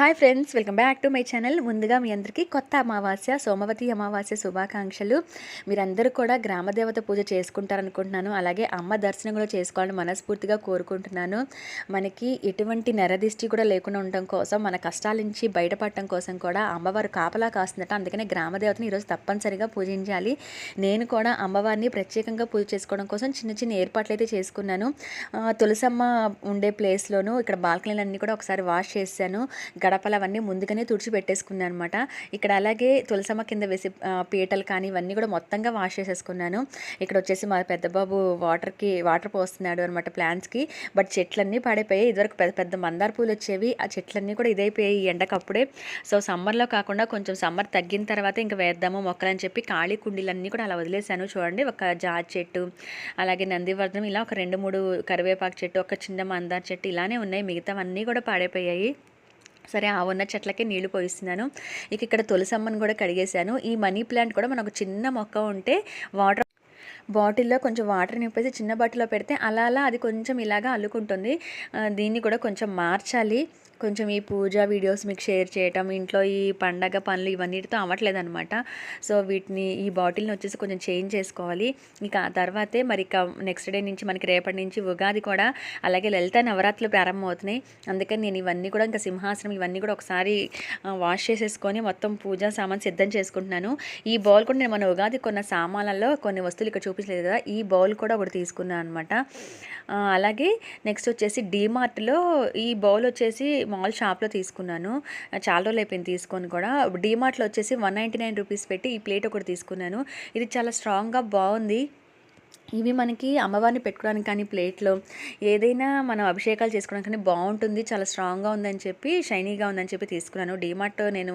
Hi friends welcome back to my channel. ముందుగా మీ అందరికీ కొత్త అమావాస్య సోమవతి అమావాస్య శుభాకాంక్షలు. మీరందరూ కూడా గ్రామదేవత పూజ చేసుకుంటారనుకుంటున్నాను. అలాగే అమ్మ దర్శనం కూడా చేసుకోవాలని మనస్ఫూర్తిగా కోరుకుంటున్నాను. మనకి ఎటువంటి నెరదిష్టి కూడా లేకుండా ఉండటం కోసం మన కష్టాల నుంచి బయటపడటం కోసం కూడా అమ్మవారు కాపలా కాస్తుందట అందుకనే గ్రామదేవతని ఈరోజు తప్పనిసరిగా పూజించాలి. నేను కూడా అమ్మవారిని ప్రత్యేకంగా పూజ చేసుకోవడం కోసం చిన్న చిన్న ఏర్పాట్లు అయితే చేసుకున్నాను. తులసమ్మ ఉండే ప్లేస్లోను ఇక్కడ బాల్కనీలన్నీ కూడా ఒకసారి వాష్ చేశాను. గడపలు అవన్నీ ముందుగానే తుడిచి పెట్టేసుకున్నాను అనమాట ఇక్కడ అలాగే తులసమ్మ కింద వేసి పీటలు కానీ ఇవన్నీ కూడా మొత్తంగా వాష్ చేసేసుకున్నాను. ఇక్కడ వచ్చేసి మా పెద్ద బాబు వాటర్కి వాటర్ పోస్తున్నాడు అనమాట ప్లాంట్స్కి. బట్ చెట్లన్నీ పాడైపోయాయి. ఇదివరకు పెద్ద పెద్ద మందార పూలు వచ్చేవి. ఆ చెట్లన్నీ కూడా ఇదైపోయాయి ఈ ఎండకప్పుడే. సో సమ్మర్లో కాకుండా కొంచెం సమ్మర్ తగ్గిన తర్వాత ఇంకా వేద్దాము మొక్కలని చెప్పి ఖాళీ కుండీలన్నీ కూడా అలా వదిలేశాను. చూడండి ఒక జార్ చెట్టు అలాగే నందివర్ధనం ఇలా ఒక రెండు మూడు కరివేపాకు చెట్టు ఒక చిన్న మందార చెట్టు ఇలానే ఉన్నాయి. మిగతావన్నీ కూడా పాడైపోయాయి. సరే ఆ ఉన్న చెట్లకే నీళ్ళు పోయిస్తున్నాను. ఇక ఇక్కడ తులసమ్మను కూడా కడిగేశాను. ఈ మనీ ప్లాంట్ కూడా మనకు చిన్న మొక్క ఉంటే వాటర్ బాటిల్లో కొంచెం వాటర్ నింపేసి చిన్న బాటిల్లో పెడితే అలా అలా అది కొంచెం ఇలాగా అల్లుకుంటుంది. దీన్ని కూడా కొంచెం మార్చాలి. కొంచెం ఈ పూజ వీడియోస్ మీకు షేర్ చేయటం ఇంట్లో ఈ పండగ పనులు ఇవన్నిటితో అవ్వట్లేదు అనమాట సో వీటిని ఈ బాటిల్ని వచ్చేసి కొంచెం చేంజ్ చేసుకోవాలి. ఇక ఆ తర్వాతే మరి ఇక నెక్స్ట్ డే నుంచి మనకి రేపటి నుంచి ఉగాది కూడా అలాగే లలిత నవరాత్రులు ప్రారంభమవుతున్నాయి. అందుకని నేను ఇవన్నీ కూడా ఇంకా సింహాసనం ఇవన్నీ కూడా ఒకసారి వాష్ చేసేసుకొని మొత్తం పూజా సామాన్ సిద్ధం చేసుకుంటున్నాను. ఈ బౌల్ కూడా నేను మన ఉగాది కొన్న సామాన్లలో కొన్ని వస్తువులు ఇక్కడ చూపించలేదు కదా ఈ బౌల్ కూడా ఒకటి తీసుకున్నాను అనమాట అలాగే నెక్స్ట్ వచ్చేసి డీమార్ట్లో ఈ బౌల్ వచ్చేసి మాల్ షాప్లో తీసుకున్నాను. చాలా రోజులు అయిపోయింది తీసుకొని కూడా. డీమార్ట్లో వచ్చేసి వన్ నైంటీ నైన్ రూపీస్ పెట్టి ఈ ప్లేట్ ఒకటి తీసుకున్నాను. ఇది చాలా స్ట్రాంగ్గా బాగుంది. ఇవి మనకి అమ్మవారిని పెట్టుకోవడానికి కానీ ప్లేట్లో ఏదైనా మనం అభిషేకాలు చేసుకోవడానికి కానీ బాగుంటుంది చాలా స్ట్రాంగ్గా ఉందని చెప్పి షైనీగా ఉందని చెప్పి తీసుకున్నాను. డీమార్ట్ నేను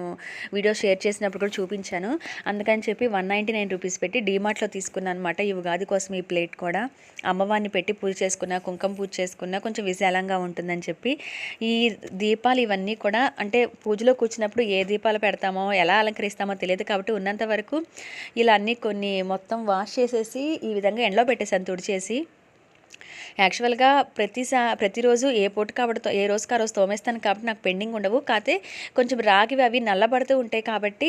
వీడియో షేర్ చేసినప్పుడు కూడా చూపించాను. అందుకని చెప్పి వన్ నైంటీ నైన్ రూపీస్ పెట్టి డీమార్ట్లో తీసుకున్నాను అనమాట ఈ ఉగాది కోసం ఈ ప్లేట్ కూడా. అమ్మవారిని పెట్టి పూజ చేసుకున్నా కుంకుమ పూజ చేసుకున్నా కొంచెం విశాలంగా ఉంటుందని చెప్పి ఈ దీపాలు ఇవన్నీ కూడా అంటే పూజలో కూర్చున్నప్పుడు ఏ దీపాలు పెడతామో ఎలా అలంకరిస్తామో తెలియదు కాబట్టి ఉన్నంత వరకు ఇలా అన్నీ కొన్ని మొత్తం వాష్ చేసేసి ఈ విధంగా ఎండలో పెట్టేసాను తుడిచేసి. యాక్చువల్గా ప్రతిసా ప్రతిరోజు ఏ పూట కాబట్టి ఏ రోజుకి ఆ రోజు తోమేస్తాను కాబట్టి నాకు పెండింగ్ ఉండవు. కాకపోతే కొంచెం రాగివి అవి నల్లబడుతూ ఉంటాయి కాబట్టి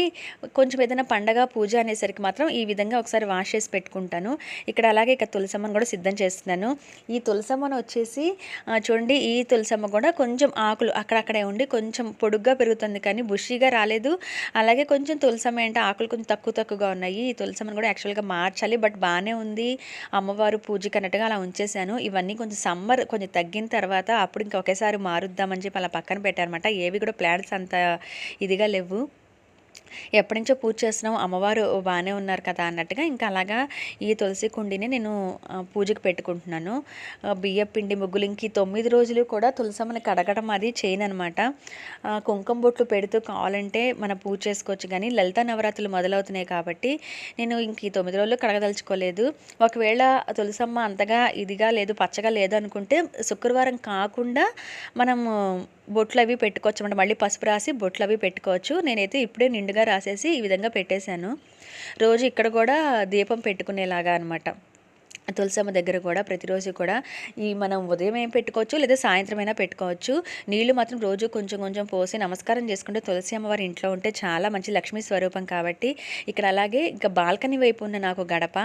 కొంచెం ఏదైనా పండగ పూజ అనేసరికి మాత్రం ఈ విధంగా ఒకసారి వాష్ చేసి పెట్టుకుంటాను. ఇక్కడ అలాగే ఇక తులసమ్మను కూడా సిద్ధం చేస్తున్నాను. ఈ తులసమ్మను వచ్చేసి చూడండి ఈ తులసమ్మ కూడా కొంచెం ఆకులు అక్కడక్కడే ఉండి కొంచెం పొడుగ్గా పెరుగుతుంది కానీ బుషీగా రాలేదు. అలాగే కొంచెం తులసమ్మ అంటే ఆకులు కొంచెం తక్కువ తక్కువగా ఉన్నాయి. ఈ తులసమ్మను కూడా యాక్చువల్గా మార్చాలి బట్ బాగానే ఉంది. అమ్మవారు పూజకి అన్నట్టుగా అలా ఉంచేశాను. ఇవన్నీ కొంచెం సమ్మర్ కొంచెం తగ్గిన తర్వాత అప్పుడు ఇంకా ఒకేసారి మారుద్దామని చెప్పి అలా పక్కన పెట్టారనమాట ఏవి కూడా ప్లాన్స్ అంత ఇదిగా లేవు. ఎప్పటి నుంచో పూజ చేస్తున్నాం అమ్మవారు బాగానే ఉన్నారు కదా అన్నట్టుగా ఇంకా అలాగా ఈ తులసి కుండిని నేను పూజకు పెట్టుకుంటున్నాను. బియ్య పిండి ముగ్గులు ఇంక ఈ తొమ్మిది రోజులు కూడా తులసమ్మని కడగడం అది చేయను అనమాట కుంకుమ బొట్లు పెడుతూ కావాలంటే మన పూజ చేసుకోవచ్చు కానీ లలిత నవరాత్రులు మొదలవుతున్నాయి కాబట్టి నేను ఇంక ఈ తొమ్మిది రోజులు కడగదలుచుకోలేదు. ఒకవేళ తులసమ్మ అంతగా ఇదిగా లేదు పచ్చగా లేదు అనుకుంటే శుక్రవారం కాకుండా మనము బొట్లు అవి పెట్టుకోవచ్చు అనమాట మళ్ళీ పసుపు రాసి బొట్లు అవి పెట్టుకోవచ్చు. నేనైతే ఇప్పుడే నిండు నిండుగా రాసేసి ఈ విధంగా పెట్టేశాను. రోజు ఇక్కడ కూడా దీపం పెట్టుకునేలాగా అనమాట తులసమ్మ దగ్గర కూడా ప్రతిరోజు కూడా ఈ మనం ఉదయం ఏం పెట్టుకోవచ్చు లేదా సాయంత్రం అయినా పెట్టుకోవచ్చు. నీళ్ళు మాత్రం రోజు కొంచెం కొంచెం పోసి నమస్కారం చేసుకుంటే తులసి అమ్మవారి ఇంట్లో ఉంటే చాలా మంచి లక్ష్మీ స్వరూపం కాబట్టి ఇక్కడ అలాగే ఇంకా బాల్కనీ వైపు ఉన్న నాకు గడప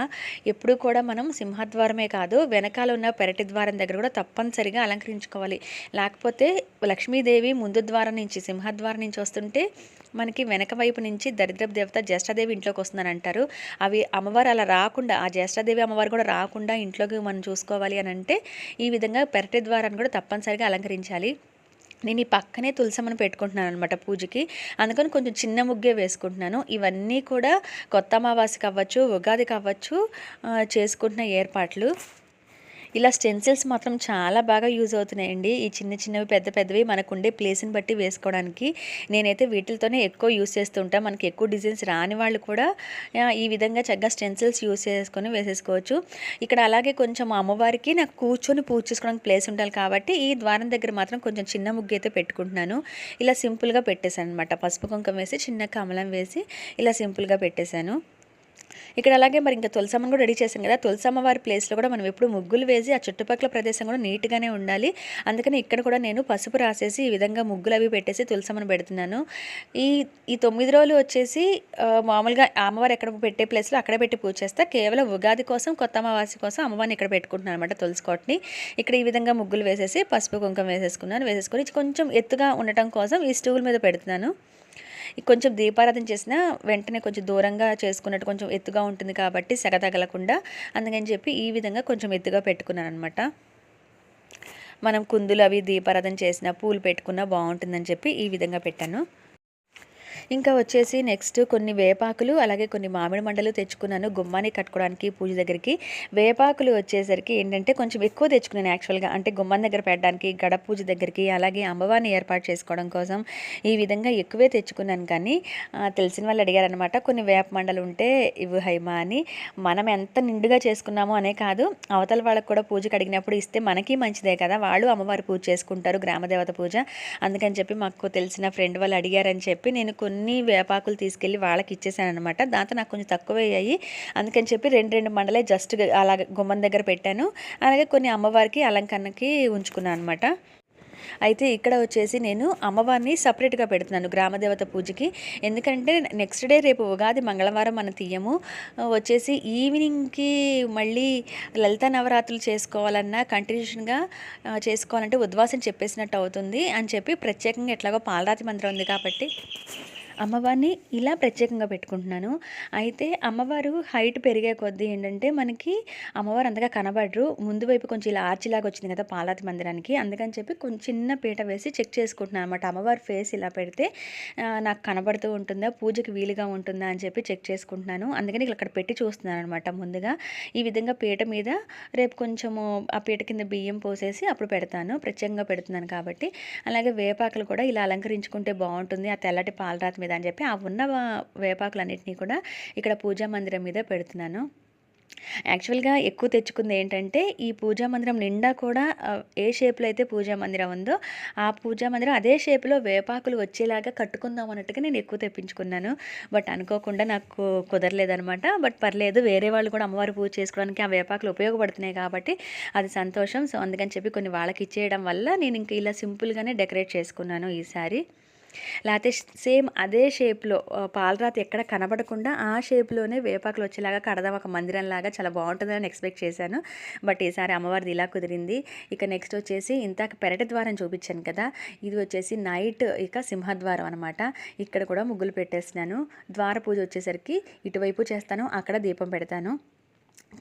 ఎప్పుడు కూడా మనం సింహద్వారమే కాదు వెనకాల ఉన్న పెరటి ద్వారం దగ్గర కూడా తప్పనిసరిగా అలంకరించుకోవాలి. లేకపోతే లక్ష్మీదేవి ముందు ద్వారం నుంచి సింహద్వారం నుంచి వస్తుంటే మనకి వెనక వైపు నుంచి దరిద్రపు దేవత జ్యేష్ఠదేవి ఇంట్లోకి వస్తుందని అంటారు. అవి అమ్మవారు అలా రాకుండా ఆ జ్యేష్ఠదేవి అమ్మవారు కూడా రాకుండా ఇంట్లోకి మనం చూసుకోవాలి అని అంటే ఈ విధంగా పెరటి ద్వారాన్ని కూడా తప్పనిసరిగా అలంకరించాలి. నేను ఈ పక్కనే తులసమ్మను పెట్టుకుంటున్నాను అనమాట పూజకి. అందుకని కొంచెం చిన్న ముగ్గే వేసుకుంటున్నాను. ఇవన్నీ కూడా కొత్త అమావాస్యకి అవ్వచ్చు ఉగాదికి అవ్వచ్చు చేసుకుంటున్న ఏర్పాట్లు. ఇలా స్టెన్సిల్స్ మాత్రం చాలా బాగా యూజ్ అవుతున్నాయండి. ఈ చిన్న చిన్నవి పెద్ద పెద్దవి మనకుండే ప్లేస్ని బట్టి వేసుకోవడానికి. నేనైతే వీటితోనే ఎక్కువ యూస్ చేస్తుంటా మనకి ఎక్కువ డిజైన్స్ రాని వాళ్ళు కూడా ఈ విధంగా చక్కగా స్టెన్సిల్స్ యూస్ చేసుకొని వేసేసుకోవచ్చు. ఇక్కడ అలాగే కొంచెం అమ్మవారికి నాకు కూర్చొని పూజ చేసుకోవడానికి ప్లేస్ ఉండాలి కాబట్టి ఈ ద్వారం దగ్గర మాత్రం కొంచెం చిన్న ముగ్గు అయితే పెట్టుకుంటున్నాను. ఇలా సింపుల్గా పెట్టేశాను అనమాట పసుపు కుంకం వేసి చిన్న కమలం వేసి ఇలా సింపుల్గా పెట్టేశాను. ఇక్కడ అలాగే మరి ఇంకా తులసమ్మను కూడా రెడీ చేసాం కదా. తులసమ్మ వారి ప్లేస్లో కూడా మనం ఎప్పుడు ముగ్గులు వేసి ఆ చుట్టుపక్కల ప్రదేశం కూడా నీట్గానే ఉండాలి. అందుకని ఇక్కడ కూడా నేను పసుపు రాసేసి ఈ విధంగా ముగ్గులు అవి పెట్టేసి తులసమ్మను పెడుతున్నాను. ఈ ఈ తొమ్మిది రోజులు వచ్చేసి మామూలుగా అమ్మవారు ఎక్కడ పెట్టే ప్లేస్లో అక్కడ పెట్టి పూజ చేస్తా. కేవలం ఉగాది కోసం కొత్త అమావాస్య కోసం అమ్మవారిని ఇక్కడ పెట్టుకుంటున్నాను అనమాట తులసికోటని ఇక్కడ ఈ విధంగా ముగ్గులు వేసేసి పసుపు కుంకుమ వేసేసుకున్నాను. వేసేసుకొని కొంచెం ఎత్తుగా ఉండటం కోసం ఈ స్టూల్ మీద పెడుతున్నాను. కొంచెం దీపారాధన చేసిన వెంటనే కొంచెం దూరంగా చేసుకున్నట్టు కొంచెం ఎత్తుగా ఉంటుంది కాబట్టి సెగ తగలకుండా అందుకని చెప్పి ఈ విధంగా కొంచెం ఎత్తుగా పెట్టుకున్నాను అనమాట మనం కుందులు అవి దీపారాధన చేసిన పూలు పెట్టుకున్నా బాగుంటుందని చెప్పి ఈ విధంగా పెట్టాను. ఇంకా వచ్చేసి నెక్స్ట్ కొన్ని వేపాకులు అలాగే కొన్ని మామిడి మండలు తెచ్చుకున్నాను. గుమ్మాన్ని కట్టుకోవడానికి పూజ దగ్గరికి. వేపాకులు వచ్చేసరికి ఏంటంటే కొంచెం ఎక్కువ తెచ్చుకున్నాను యాక్చువల్గా అంటే గుమ్మం దగ్గర పెట్టడానికి గడ పూజ దగ్గరికి అలాగే అమ్మవారిని ఏర్పాటు చేసుకోవడం కోసం ఈ విధంగా ఎక్కువే తెచ్చుకున్నాను. కానీ తెలిసిన వాళ్ళు అడిగారనమాట కొన్ని వేప మండలు ఉంటే ఇవి హైమా అని. మనం ఎంత నిండుగా చేసుకున్నామో అనే కాదు. అవతల వాళ్ళకి కూడా పూజకు అడిగినప్పుడు ఇస్తే మనకి మంచిదే కదా. వాళ్ళు అమ్మవారి పూజ చేసుకుంటారు గ్రామదేవత పూజ. అందుకని చెప్పి మాకు తెలిసిన ఫ్రెండ్ వాళ్ళు అడిగారని చెప్పి నేను కొన్ని అన్ని వేపాకులు తీసుకెళ్ళి వాళ్ళకి ఇచ్చేసాను అనమాట దాంతో నాకు కొంచెం తక్కువ అయ్యాయి. అందుకని చెప్పి రెండు రెండు మండలే జస్ట్ అలాగ గుమ్మం దగ్గర పెట్టాను. అలాగే కొన్ని అమ్మవారికి అలంకరణకి ఉంచుకున్నాను అనమాట అయితే ఇక్కడ వచ్చేసి నేను అమ్మవారిని సపరేట్గా పెడుతున్నాను గ్రామదేవత పూజకి. ఎందుకంటే నెక్స్ట్ డే రేపు ఉగాది మంగళవారం మనం తీయము. వచ్చేసి ఈవినింగ్కి మళ్ళీ లలిత నవరాత్రులు చేసుకోవాలన్నా కంటిన్యూషన్గా చేసుకోవాలంటే ఉద్వాసం చెప్పేసినట్టు అవుతుంది అని చెప్పి ప్రత్యేకంగా ఎట్లాగో పాలరాతి మందిరం ఉంది కాబట్టి అమ్మవారిని ఇలా ప్రత్యేకంగా పెట్టుకుంటున్నాను. అయితే అమ్మవారు హైట్ పెరిగే కొద్దీ ఏంటంటే మనకి అమ్మవారు అంతగా కనబడరు. ముందు వైపు కొంచెం ఇలా ఆర్చిలాగా వచ్చింది కదా పాలాతి మందిరానికి. అందుకని చెప్పి కొంచెం చిన్న పీట వేసి చెక్ చేసుకుంటున్నాను అనమాట అమ్మవారి ఫేస్ ఇలా పెడితే నాకు కనబడుతూ ఉంటుందా పూజకి వీలుగా ఉంటుందా అని చెప్పి చెక్ చేసుకుంటున్నాను. అందుకని ఇక్కడ పెట్టి చూస్తున్నాను అనమాట ముందుగా. ఈ విధంగా పీట మీద రేపు కొంచెము ఆ పీట కింద బియ్యం పోసేసి అప్పుడు పెడతాను. ప్రత్యేకంగా పెడుతున్నాను కాబట్టి. అలాగే వేపాకులు కూడా ఇలా అలంకరించుకుంటే బాగుంటుంది. ఆ తెల్లటి పాలరాతి మీద అని చెప్పి ఆ ఉన్న వేపాకులన్నింటినీ కూడా ఇక్కడ పూజా మందిరం మీద పెడుతున్నాను. యాక్చువల్గా ఎక్కువ తెచ్చుకుంది ఏంటంటే ఈ పూజా మందిరం నిండా కూడా ఏ షేప్లో అయితే పూజా మందిరం ఉందో ఆ పూజా మందిరం అదే షేప్లో వేపాకులు వచ్చేలాగా కట్టుకుందాం అన్నట్టుగా నేను ఎక్కువ తెప్పించుకున్నాను. బట్ అనుకోకుండా నాకు కుదరలేదనమాట బట్ పర్లేదు వేరే వాళ్ళు కూడా అమ్మవారి పూజ చేసుకోవడానికి ఆ వేపాకులు ఉపయోగపడుతున్నాయి కాబట్టి అది సంతోషం. సో అందుకని చెప్పి కొన్ని వాళ్ళకి ఇచ్చేయడం వల్ల నేను ఇంక ఇలా సింపుల్గానే డెకరేట్ చేసుకున్నాను ఈసారి. లేకపోతే సేమ్ అదే షేప్లో పాలరాతి ఎక్కడ కనబడకుండా ఆ షేప్లోనే వేపాకులు వచ్చేలాగా కడదాం ఒక మందిరం లాగా చాలా బాగుంటుందని ఎక్స్పెక్ట్ చేశాను. బట్ ఈసారి అమ్మవారిది ఇలా కుదిరింది. ఇక నెక్స్ట్ వచ్చేసి ఇంతాక పెరటి ద్వారం చూపించాను కదా ఇది వచ్చేసి నైట్ ఇక సింహద్వారం అనమాట ఇక్కడ కూడా ముగ్గులు పెట్టేస్తున్నాను. ద్వార పూజ వచ్చేసరికి ఇటువైపు చేస్తాను అక్కడ దీపం పెడతాను.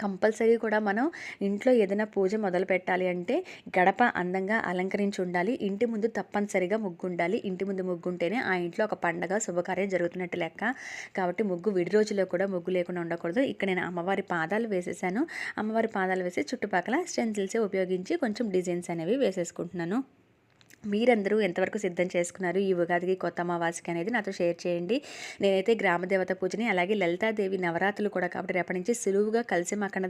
కంపల్సరీ కూడా మనం ఇంట్లో ఏదైనా పూజ మొదలు పెట్టాలి అంటే గడప అందంగా అలంకరించి ఉండాలి. ఇంటి ముందు తప్పనిసరిగా ముగ్గు ఉండాలి. ఇంటి ముందు ముగ్గు ఉంటేనే ఆ ఇంట్లో ఒక పండగ శుభకార్యం జరుగుతున్నట్టు లెక్క. కాబట్టి ముగ్గు విడి రోజుల్లో కూడా ముగ్గు లేకుండా ఉండకూడదు. ఇక్కడ నేను అమ్మవారి పాదాలు వేసేసాను. అమ్మవారి పాదాలు వేసి చుట్టుపక్కల స్టెన్సిల్సే ఉపయోగించి కొంచెం డిజైన్స్ అనేవి వేసేసుకుంటున్నాను. మీరందరూ ఎంతవరకు సిద్ధం చేసుకున్నారు ఈ ఉగాదికి కొత్త అమావాస్యకి అనేది నాతో షేర్ చేయండి. నేనైతే గ్రామదేవత పూజని అలాగే లలితాదేవి నవరాత్రులు కూడా కాబట్టి రేపటి నుంచి సులువుగా కలిసి మకన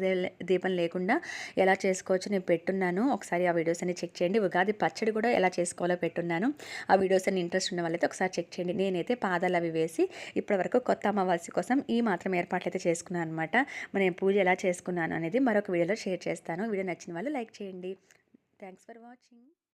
దీపం లేకుండా ఎలా చేసుకోవచ్చు నేను పెట్టున్నాను. ఒకసారి ఆ వీడియోస్ అన్ని చెక్ చేయండి. ఉగాది పచ్చడి కూడా ఎలా చేసుకోవాలో పెట్టున్నాను. ఆ వీడియోస్ అన్ని ఇంట్రెస్ట్ ఉన్న వాళ్ళైతే ఒకసారి చెక్ చేయండి. నేనైతే పాదాలు అవి వేసి ఇప్పటివరకు కొత్త అమావాస్య కోసం ఈ మాత్రం ఏర్పాట్లు అయితే చేసుకున్నాను అనమాట నేను పూజ ఎలా చేసుకున్నాను అనేది మరొక వీడియోలో షేర్ చేస్తాను. వీడియో నచ్చిన వాళ్ళు లైక్ చేయండి. Thanks for watching.